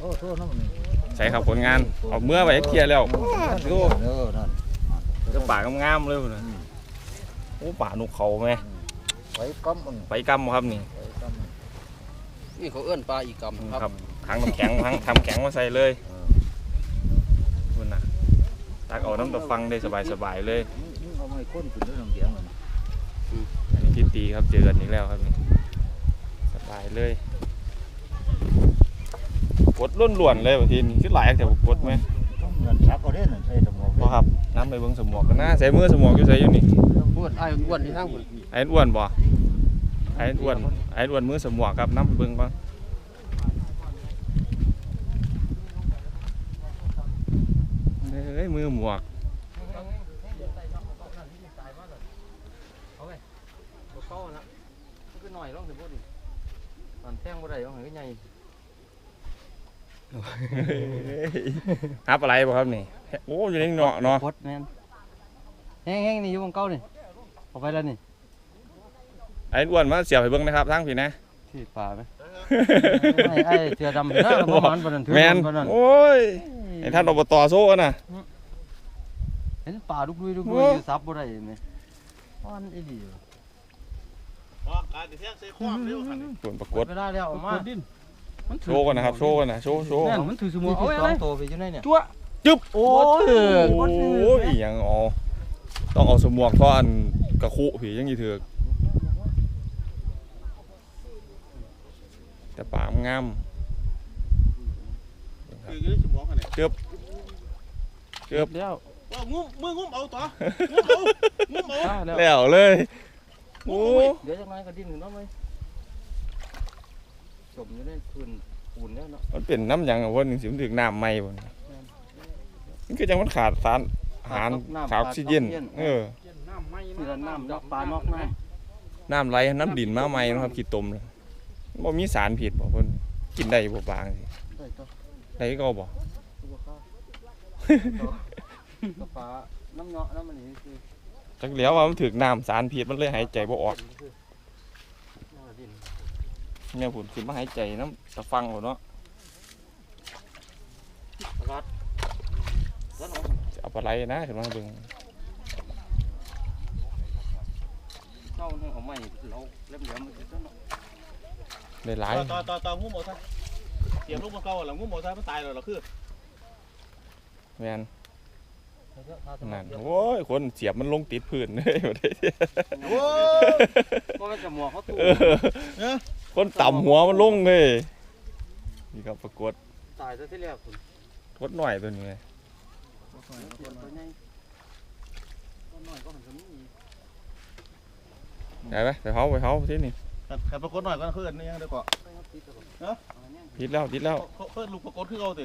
โอ้โทษน้ำมันนี่ใส่ครับผลงานเอาเมื่อไปเคลียร์แล้วเออดูเออนั่นก็ป่างามๆเลยพุ่นน่ะอืมโอ้ป่านกเขาไหมไปกำมันไปกำครับนี่ไปกำมันนี่เขาเอื้อนปลาอีกกำคครัรับบทั้งน้ำแข็งทั้งทำแข็งมาใส่เลยเออพุ่นน่ะตักเอาน้ำตะฟังได้สบายๆเลยมึงมึงเอาไม้ค้นขึ้นด้วยน้ำเสียงมันอันนี้ที่ตีครับเจอกันอีกแล้วครับนี่สบายเลย กดล้วนๆเลยบางทีนี่คือหลายแต่บ่กดไหมต้องเงินชักเขาได้นั่นใส่สมองบ่ครับน้ำไปเบิ่งสมองกันนะใส่มือสมองอยู่ใส่อยู่นี่อ้วนไอ้อ้วนที่ทางพุ่นไอ้อ้วนบ่ไอ้อ้วนไอ้อ้วนมือสมองครับน้ำไปเบิ่งก่อนเฮ้ยมือหมวกบ่เข้านะมันคือหน่อยลองสิบ่ดิมันแท่งบ่ได้ลองให้ใหญ่ ฮับอะไรบ่ครับนี่ โอ้อยู่ในเนาะเนาะพดแม่นแห้งๆนี่อยู่บนเก่านี่เอาไปแล้วนี่ ไอ้อ้วนมาเสียบให้เบิ่งนะครับทางพี่นะที่ป่าไหมไอ้ไอ้เสือดำนะบ่มันบ่นั่นถือแมนบ่นั่นโอ้ยไอ้ท่านอบตโซ่น่ะเห็นป่าลุกลุยลุกโอ้ลุยอยู่ซับบ่ได้แม่มันอีหลีเพราะการที่แท้ใส่ความเร็วขนาดนี้ผลปรากฏเวลาแล้วเอา มาโชว์กันนะครับ โชว์กันนะ โชว์ โชว์แม่นมันถือสมุนเอาไว้สองตัวไปอยู่ในเนี่ยจั่วจึ๊บ โอ้ยโอ้ยยังอ๋อต้องเอาสมวกก้อนกระคุผียังยี่เถือกแต่ปากมันงามคือยืดสมองขนาดนี้เกือบแล้วว่างุ้มมืองุ้มเอาต่องุ้มเอางุ้มเอาแล้วแล้วเลยโอ้เดี๋ยวจักหน่อยก็ดิ้นขึ้นมาไหม จมอยู่ในพื้นปูนแล้วเนาะมันเป็นน้ำหยังอะเวันสิมันถึงน้ำไหม่บ่นี่มันคือจังมันขาดสารอาหารขาดออกซิเจนเออคือน้ำดอกปลานอกน้น้ำไหลน้ำดินมาใหม่เนาะครับขี้ตมเลยบ่มีสารผิดบ่เพิ่นกินได้บ่บางสิำได้ตัวได้ก็บ่ ตัวข้าวตัวปลาน้ำเงาะน้ำมันนี่คือจักเหลียวว่ามันถึกน้ำสารพิษมันเลยหายใจบ่ออกดิน เนี่ยผมขึ้นมาหายใจน้ำตะฟังพุ่นเนาะรัดรัดจะเอาปลาไหลนะขึ้นมาเบิ่งเจ้าเนี่ยเอาไม้เราเล็บเหลี่ยมมันจะเนาะได้หลายต่อต่อต่องุ้มเอาซะเสียบลูกมันเก่าแล้วงุ้มเอาซะมันตายแล้วเราคือแม่น นั่นโอ้ยคนเสียบมันลงติดพื้นเลยบ่ได้โอ้ยเพราะมันจะหมวกเขาตู้เออคนต่ำหัวมันลงเลยนี่ครับปรากฏตายซะที่แรกคุณทดหน่อยตัวนี้ไงตัวใหญ่ตัวน้อยก็หันตัวนี้ได้ไหมไปเผาไปเผาที่นี่ขับปรากฏหน่อยก็คืออันนี้เดี๋ยวก่อนติดแล้วติดแล้วเขาเพิ่นลูกปรากฏคือเอาสิ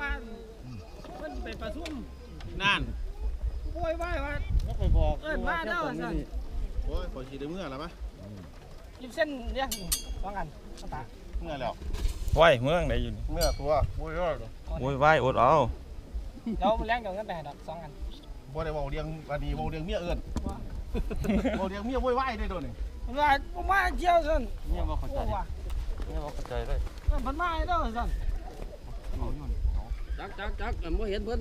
ว่าเพิ่นไปประชุมนั่นโวยวายว่า ก็ไปบอกเอิ้นว่าเด้อสั่น โอ้ยขอฉีดเมื่อแล้วมั้ยยิบเส้นเนี่ยสองอันเอาตาเมื่อแล้วว้ายเมืองไหนอยู่นี่เมื่อตัวบ่ได้โอ้ยว้ายอดเอาเดี๋ยวมันแรงเดี๋ยวเงินไปให้ดอกสองอันบ่ได้เว้าเรียงอันนี้เว้าเรียงเมียเอิ้นเว้าเรียงเมียโวยวายได้โดนนี่เพิ่นว่าบ่มาเที่ยวสั่นเนี่ยบ่เข้าใจโอ้ว่าเนี่ยบ่เข้าใจเลยเอิ้นเพิ่นมาให้เด้อสั่น จักจักจักอันบ่เห็นเพิ่น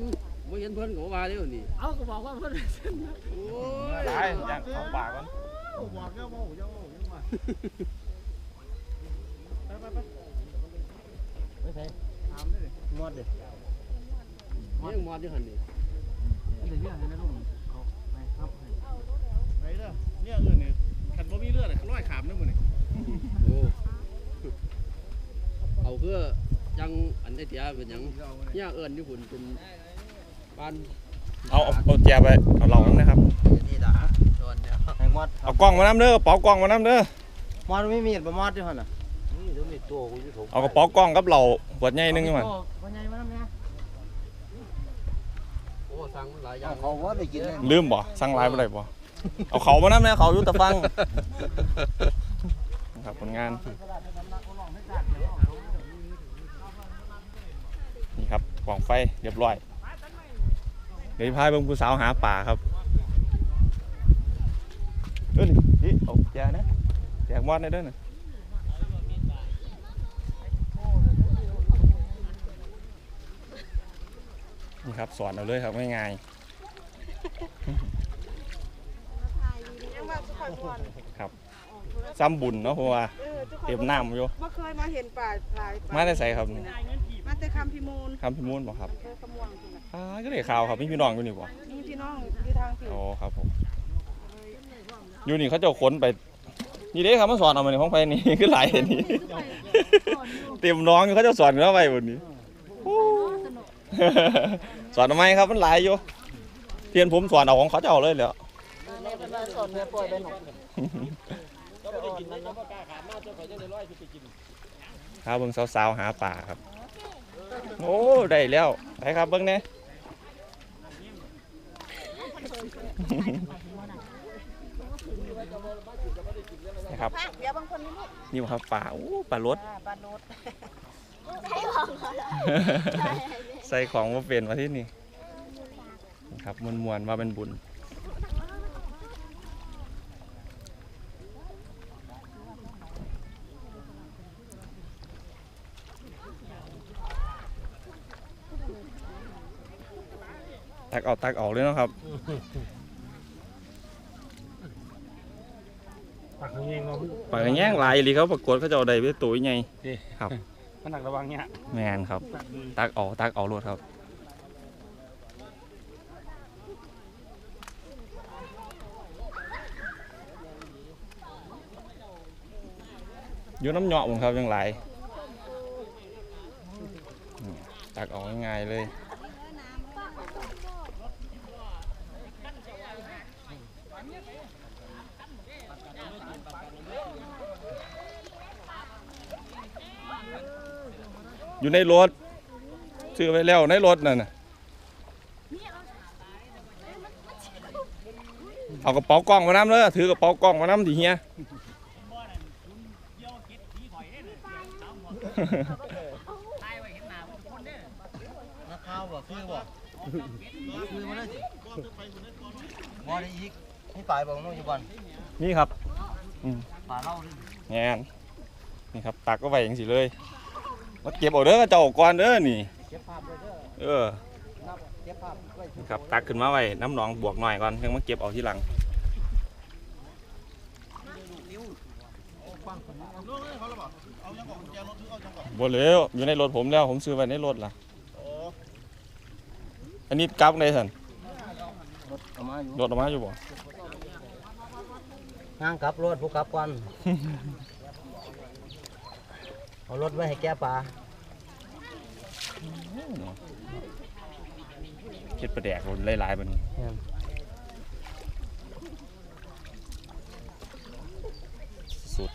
บ่เห็นเพิ่นก็ว่าเด้อนี่เอาก็บอกว่าเพิ่นเส้นนะโอ้ยตายย่างเข้าปากก่อนบอกแล้วเว้าอย่าเว้ายังว่าไปไปไปไม่ใช่ถามได้ดิมอดเด้ยังมอดอยู่หั่นนี่เดี๋ยวเนี่ยให้นะลุงเขาไปครับไปเด้อเนี่ยเอิ้นนี่คันบ่มีเลือดน่ะร้อยขามนำมื้อนี่โอ้เอาคือ จังอันไอ้เตียเป็นหยังย่าเอิ้นอยู่พุ่นเป็นบ้านเอาเอาเอาแจไปเอาเหล่านั้นนะครับนี่ด่าโดนเดี๋ยวให้มอดเอากล้องมาน้ำเด้อเป๋ากล้องมาน้ำเด้อมอดไม่มีดบ่มอดด้วยหั่นน่ะนี่เดี๋ยวมีตัวกูจะถูกเอากระเป๋ากล้องกับเราขวดใหญ่หนึงอยู่มันโอ้บ่ใหญ่มานํเนี่ยโอ้สั่งมันหลายอย่างเขาว่าได้กินเลยลืมบ่สั่งหลายบ่ได้บ่เอาเขามานำแน่เขาอยู่ตะฟังนะครับผลงานนี่ครับ กล่องไฟเรียบร้อย เดี๋ยวพาไปเบิ่งผู้สาวหาป่าครับเออนี่นี่เอาแจนะแจกมอดได้เด้อน่ะนี่ครับสอนเอาเลยครับง่ายยังว่าทุกคนม่วนๆ ซ้ำบุญเนาะเพราะว่าเออทุกคนเต็มน้ำอยู่ บ่เคยมาเห็นป่าหลายป่มาได้ใส่ครับมาแต่คำพิมูลคำพิมูลบ่ครับอำเภอขะม่วงพุ่นน่ะอ่าก็เลยข่าวครับมีพี่น้องอยู่นี่บ่มีพี่น้องอยู่ทางผิวโอ้ครับผมอยู่นี่เขาเจะค้นไป นี่เด้ครับมาสอนเอามาในห้องไฟนี่ คือหลายเห็นนี่เตรียมน้องอยู่เขาเจะสอนเข้าไปบนนี้โอ้สอนทำไมครับมันหลายอยู่เทียนผมสอนเอาของเขาเจ้าเลยแหล้วในเป็นว่าสอน เนื้อปล่อยไปหนกครับเบิ่งสาวๆหาป่าครับ โอ้ได้แล้วไปครับเบิ่งแหน่นะครับพักเดี๋ยวบางคนนี่ลูกนี่บ่ครับป่าโอ้ป่ารสอ่าปลาโนดใส่ของมาเป็นมาที่นี่ครับมวนมวนๆมาเป็นบุญ ตักเอาตักออกเลยเนาะครับปากเองเราปากกระแย่งหลายอีหลีเขาประกวดเขาจะเอาใดไปตัวใหญ่มันหนักระวังเนี่ยแมนครับ ตักออกตักออกรถครับอยู่น้ำเหยาะผมครับยังหลายอืมตักออกง่ายๆเลย อยู่ในรถซื้อไว้แล้วในรถนั่นน่ะเอากระเป๋ากล้องมาน้ำเลยถือกระเป๋ากล้องมาน้ำดิเฮียนักข่าวบ่คือบ่คือมาเลยสิบ่ได้อีกมีปลายบ่น้องอยู่บ่อนนี่ครับปลาเล่าดิแงนนี่ครับตักก็ไว้อย่างสิเลย มาเก็บเอาเด้อกระเจ้าก่อนเด้อนี่เก็บภาพเลยเด้อเออนับเก็บภาพไว้นี่ครับตักขึ้นมาไว้น้ำหนองบวกหน่อยก่อนยังมาเก็บเอาที่หลังน้องเอ้ยเขาแล้วบ่เอายังบอกกุญแจรถหรือเอาจังก่อนบ่เหลวอยู่ในรถผมแล้วผมซื้อไว้ในรถล่ะโอ้อันนี้กลับในสันรถเอามาอยู่รถออกมาอยู่บ่ย่างกลับรถผู้กลับก่อน เอารถไว้ให้แก้ปลาเก็ดประแดกรถหลายๆบันสุด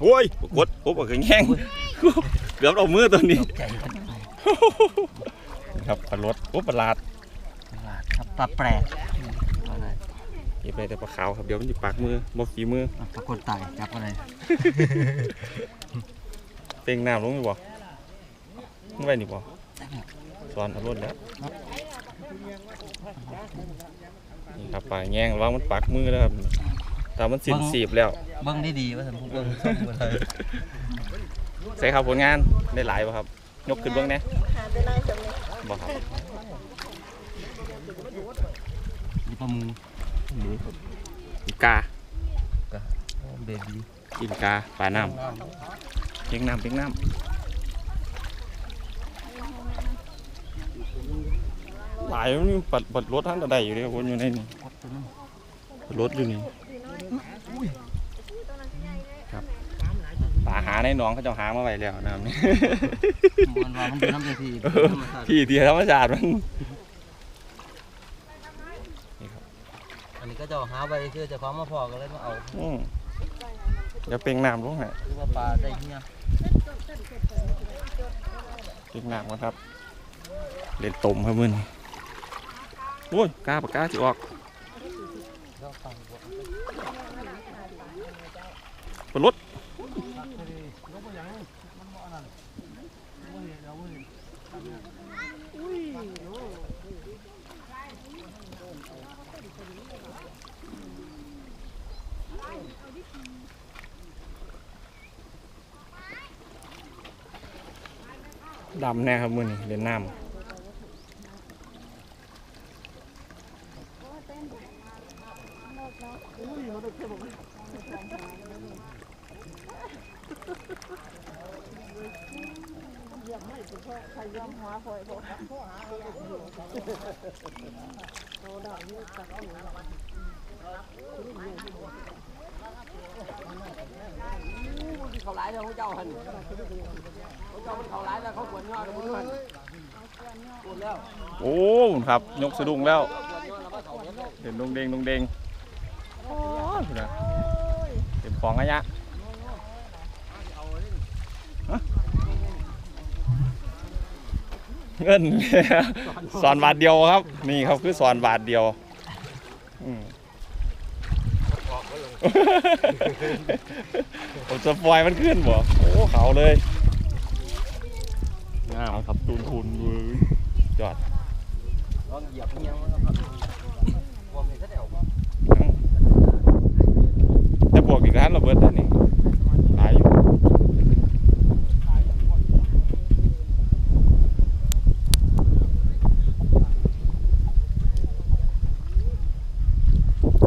โอ้ยกดปุ๊บเอาแข็งแห้ง เกือบเอามือตัวนี้ครับปลารสโอ้ปลาลาดครับปลาแปลกเก็บไปแต่ปลาขาวครับเดี๋ยวมันจะปากมือบ่ฝีมือปรากฏตายจับอะไรเต็งน้ำลงอยู่บ่มึงไว้นี่บ่สอนเอารถแล้วนี่ครับปลาแง่งระวังมันปักมือแล้วครับ แต่มันสินสีบแล้วเบิ่งได้ดีว่าสมผู้เบิ่งส่งบ่ได้ใส่ครับผลงานได้หลายบ่ครับ ยกขึ้นเบิ่งแหน่หาไปไล่จำเลยบ่ครับมีปลาหมูอีกาโอ้เบบี้อีกาปลาน้ำเพียงน้ำเพียงน้ำหลายมันปัดปัดรถท่านใดอยู่เลยคนอยู่ในนี่ปัดรถอยู่นี่ ครับปลาหาในหนองเขาเจะหามาไว้แล้วนะครับนี่ มันว่ามันเป็นน้ำเจทีเออที่ที่ธรรมชาติมันอันนี้ก็จะหาไปคือจะของมาพอกันเลยมาเอาอืมเดี๋ยวเปล่งน้ำลงให้คือว่าปลาได้เงี้ยเปล่งน้ำก่อนครับ เล่นตมครับมึนโอ้ยกล้าปากกาสิออกปลดรถ ดำแน่ครับมือนี่เล่นน้ำ เขาหลายแล้วเขาเจ้าหันเขาเจ้ามันเขาหลายแล้วเขาขวนยอดแล้วมันขวนแล้วโอ้ครับยกสะดุ้งแล้วเห็นดงเดงดงเดงโอ้ยเต็มของอะยะ เงินสอนบาทเดียวครับ นี่ครับคือสอนบาทเดียวผมจะปล่อยมันขึ้นบ่โอ้เขาเลยงามครับตูนทุนเลยจอด